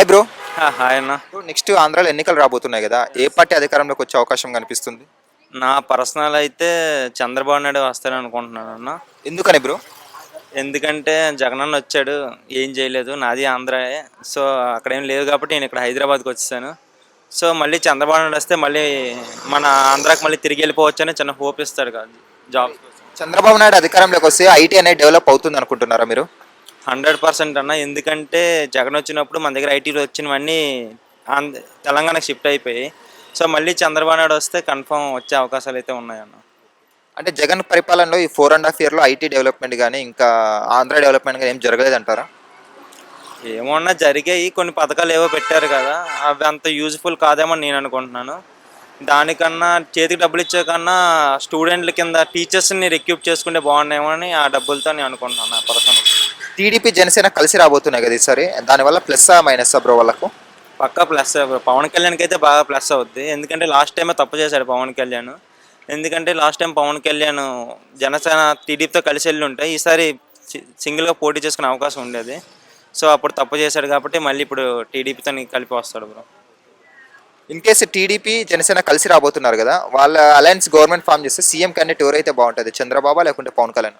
Hi bro hi అన్న. Next ఆంధ్రాలో ఎన్నికలు రాబోతున్నాయి కదా ఏ పార్టీ అధికారంలోకి వచ్చే అవకాశం కనిపిస్తుంది? నా పర్సనల్ అయితే చంద్రబాబు నాయుడు వస్తారని అనుకుంటున్నాను అన్న. ఎందుకని బ్రో ఎందుకంటే జగనన్న వచ్చాడు ఏం చేయలేదు నాది ఆంధ్రాయే. సో అక్కడ ఏం లేదు కాబట్టి నేను ఇక్కడ హైదరాబాద్కి వచ్చేసాను. సో మళ్ళీ చంద్రబాబు నాయుడు వస్తే మళ్ళీ మన ఆంధ్రాకి మళ్ళీ తిరిగి వెళ్ళిపోవచ్చు అని చిన్న హోప్ ఇస్తాడు కాదు జాబ్ చంద్రబాబు నాయుడు అధికారంలోకి వస్తే ఐటీ అనేది డెవలప్ అవుతుంది అనుకుంటున్నారా మీరు? హండ్రెడ్ పర్సెంట్ అన్న. ఎందుకంటే జగన్ వచ్చినప్పుడు మన దగ్గర ఐటీలో వచ్చినవన్నీ ఆంధ్ర తెలంగాణకి షిఫ్ట్ అయిపోయి సో మళ్ళీ చంద్రబాబు నాయుడు వస్తే కన్ఫర్మ్ వచ్చే అవకాశాలు అయితే ఉన్నాయన్న అంటే జగన్ పరిపాలనలో ఈ ఫోర్ అండ్ హాఫ్ ఇయర్లో ఐటీ డెవలప్మెంట్ కానీ ఇంకా ఆంధ్ర డెవలప్మెంట్ కానీ ఏం జరగలేదు అంటారా? ఏమన్నా జరిగాయి. కొన్ని పథకాలు ఏవో పెట్టారు కదా. అవి అంత యూజ్ఫుల్ కాదేమో నేను అనుకుంటున్నాను. దానికన్నా చేతికి డబ్బులు ఇచ్చే కన్నా స్టూడెంట్ల కింద టీచర్స్ని రిక్యూప్ చేసుకుంటే బాగున్నాయేమో అని ఆ డబ్బులతో నేను అనుకుంటున్నాను పర్సనల్ టీడీపీ జనసేన కలిసి రాబోతున్నాయి కదా ఈసారి. దానివల్ల ప్లస్ మైనస్ బ్రో వాళ్ళకు? పక్కా ప్లస్ పవన్ కళ్యాణ్కి అయితే బాగా ప్లస్ అవుద్ది. ఎందుకంటే లాస్ట్ టైమే తప్పు చేశాడు పవన్ కళ్యాణ్. ఎందుకంటే లాస్ట్ టైం పవన్ కళ్యాణ్ జనసేన టీడీపీతో కలిసి వెళ్ళి ఉంటే ఈసారి సింగిల్గా పోటీ చేసుకునే అవకాశం ఉండేది. సో అప్పుడు తప్పు చేశాడు కాబట్టి మళ్ళీ ఇప్పుడు టీడీపీతో కలిపి వస్తాడు bro. In case TDP Janasena కలిసి రాబోతున్నారు కదా వాళ్ళ అలయన్స్ గవర్నమెంట్ ఫామ్ చేస్తే సీఎం క్యాండిడేట్ ఎవరైతే బాగుంటుంది. చంద్రబాబు లేకుంటే పవన్ కళ్యాణ్?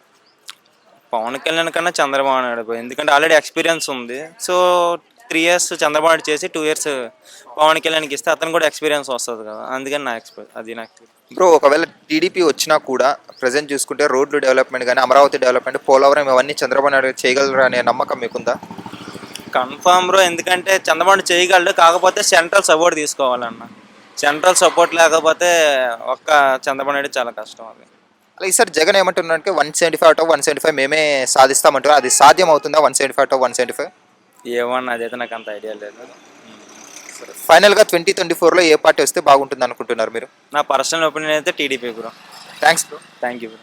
పవన్ కళ్యాణ్ కన్నా చంద్రబాబు నాయుడు. ఎందుకంటే ఆల్రెడీ ఎక్స్పీరియన్స్ ఉంది. So three years Chandrababu Naidu చేసి టూ ఇయర్స్ పవన్ కళ్యాణ్కి ఇస్తే అతను కూడా ఎక్స్పీరియన్స్ వస్తుంది కదా. అందుకని నా ఎక్స్పీ అది నాకు బ్రో ఒకవేళ టీడీపీ వచ్చినా కూడా ప్రజెంట్ చూసుకుంటే రోడ్లు డెవలప్మెంట్ కానీ అమరావతి డెవలప్మెంట్ పోలవరం ఇవన్నీ చంద్రబాబు నాయుడు చేయగలరు అనే నమ్మకం మీకుందా? కన్ఫామ్ బ్రో ఎందుకంటే చంద్రబాబు చేయగలడు. కాకపోతే సెంట్రల్ సపోర్ట్ తీసుకోవాలన్న. సెంట్రల్ సపోర్ట్ లేకపోతే ఒక్క చంద్రబాబు నాయుడు చాలా కష్టం అది. అలా ఈసారి జగన్ ఏమంటున్నారంటే one seventy five out one seventy five మేమే సాధిస్తామంటారు అది సాధ్యం అవుతుందా one seventy five out one seventy five? ఏమన్నా అదైతే నాకు అంత ఐడియా లేదు. ఫైనల్గా ట్వంటీ ట్వంటీ ఫోర్లో ఏ పార్టీ వస్తే బాగుంటుంది అనుకుంటున్నారు మీరు? నా పర్సనల్ ఒపీనియన్ అయితే TDP bro. Thanks bro. Thank you bro.